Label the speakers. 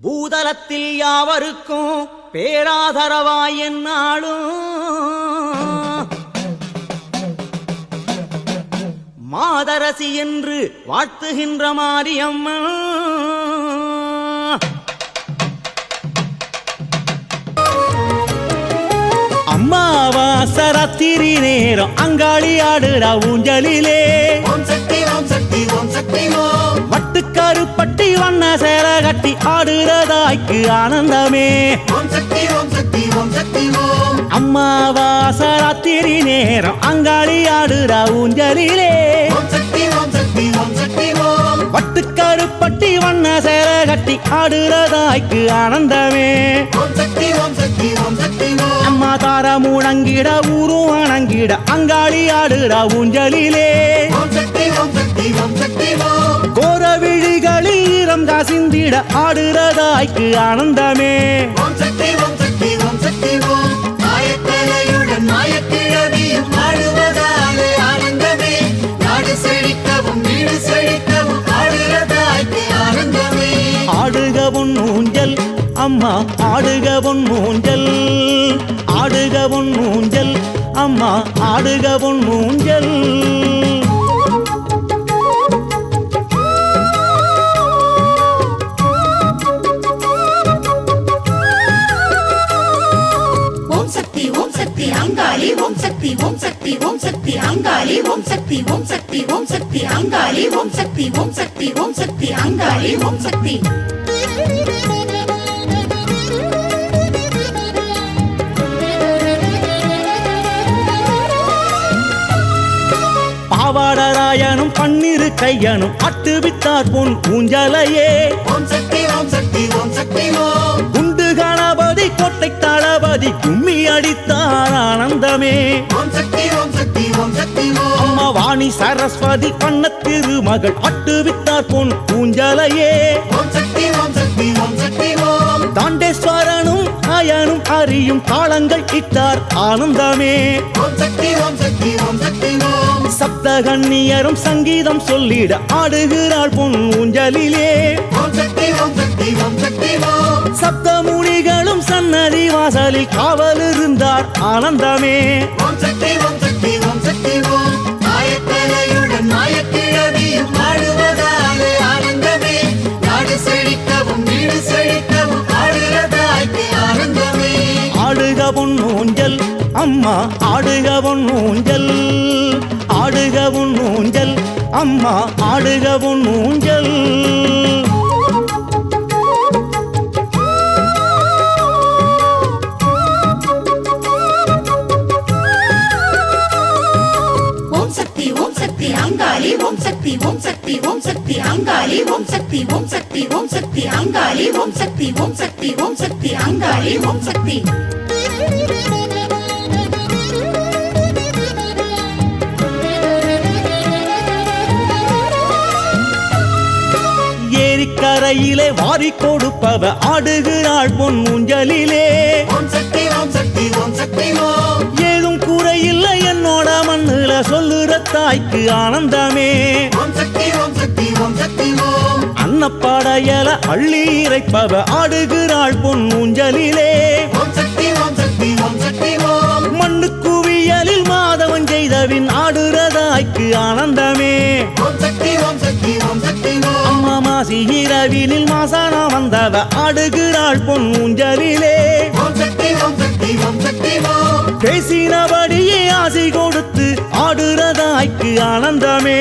Speaker 1: பூதலத்தில் யாவருக்கும் பேராதரவாய் என்னாலும்? மாதரசி என்று வாழ்த்துகின்ற மாரியம்மன். அம்மாவாசராத்திரி நேரம் அங்காளி ஆடுறா ஊஞ்சலிலே. சேர கட்டி ஆடுறதாய்க்கு ஆனந்தமே
Speaker 2: ஓம்
Speaker 1: அம்மாவாசராத்திரி நேரம் அங்காளி ஆடுறா ஊஞ்சலிலே
Speaker 2: ஓம் சக்தி ஓம் சக்தி ஓம் சக்தி ஓம்
Speaker 1: வட்டுக்காரு பட்டி வண்ண சேர கட்டி ஆடுறதாய்க்கு ஆனந்தமே அம்மா தார முழங்கிட ஊரும் அணங்கிட அங்காளி ஆடுறா ஊஞ்சலிலே
Speaker 2: ஓம் சக்தி ஓம் சக்தி ஓம் சக்தி ஓம்
Speaker 1: கோர ஈரம் காசிந்திட ஆடுறதாய்க்கு ஆனந்தமே. ஆடுக பொன் ஊஞ்சல் அம்மா ஆடுக பொன் ஊஞ்சல். ஆடுக பொன் ஊஞ்சல் அம்மா ஆடுக பொன் ஊஞ்சல்.
Speaker 3: ஓம் சக்தி ஓம் சக்தி அங்காளி ஓம் சக்தி ஓம் சக்தி ஓம் சக்தி அங்காளி ஓம் சக்தி ஓம் சக்தி ஓம் சக்தி அங்காளி ஓம் சக்தி
Speaker 1: பாவாடராயனும் பன்னிரு கையனும் அட்டுவித்தார் பொன் ஊஞ்சலையே
Speaker 2: ஓம் சக்தி ஓம் சக்தி ஓம் சக்தி
Speaker 1: குண்டு கணபதி கோட்டை தளபதி கும்மி அடித்தார் ஆனந்தமே வாணி சரஸ்வதி பண்ண திருமகள் பொன்
Speaker 2: சக்தி ஓம் சக்தி ஓம்
Speaker 1: தாண்டேஸ்வரனும் அயனும் அறியும் தாளங்கள் இட்டார் ஆனந்தமே சப்தகன்னியரும் சங்கீதம் சொல்லிட ஆடுகிறாள் பொன் ஊஞ்சலிலே சப்தமுனிகளும் சன்னதி வாசலில் காவல் இருந்தார் ஆனந்தமே அம்மா ஆடுகவன் ஊஞ்சல் ஆடுகவன் ஊஞ்சல் அம்மா ஆடுகவன் ஊஞ்சல்
Speaker 3: அங்காளி ஓம் சக்தி ஓம் சக்தி ஓம் சக்தி அங்காளி ஓம் சக்தி ஓம் சக்தி ஓம் சக்தி அங்காளி ஓம் சக்தி ஓம் சக்தி ஓம் சக்தி அங்காளி ஓம் சக்தி
Speaker 1: ஏரிக்கரையிலே வாரி கொடுப்பவ ஆடுகிறாள் பொன் ஊஞ்சலிலே. ஏதும் குறையில்லை என்னோட மண்ணுல சொல்லுற தாய்க்கு ஆனந்தமே. அன்னப்படையல அள்ளி இறைப்பவ ஆடுகிறாள் பொன் ஊஞ்சலிலே. மண்ணு குவியலில் மாதவன் செய்தவின் ஆடுறதாய்க்கு ஆனந்தமே. அம்மா மாசி இரவினில் மாசானா வந்தவ ஆடுகிறாள் பொன் ஊஞ்சலிலே. பேசினபடியே ஆசை கொடுத்து ஆடுறதாய்க்கு ஆனந்தமே.